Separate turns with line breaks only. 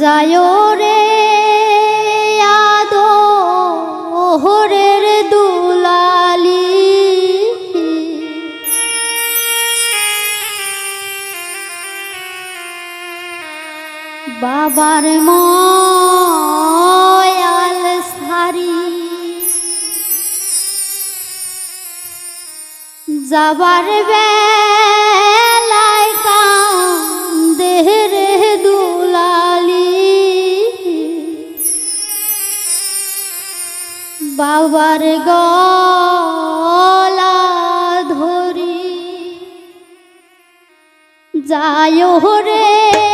যায় রে আদো দুলালি। বাবার ময়াল সারি। যাবার বেলায় বাবার গলা ধরি। যায় রে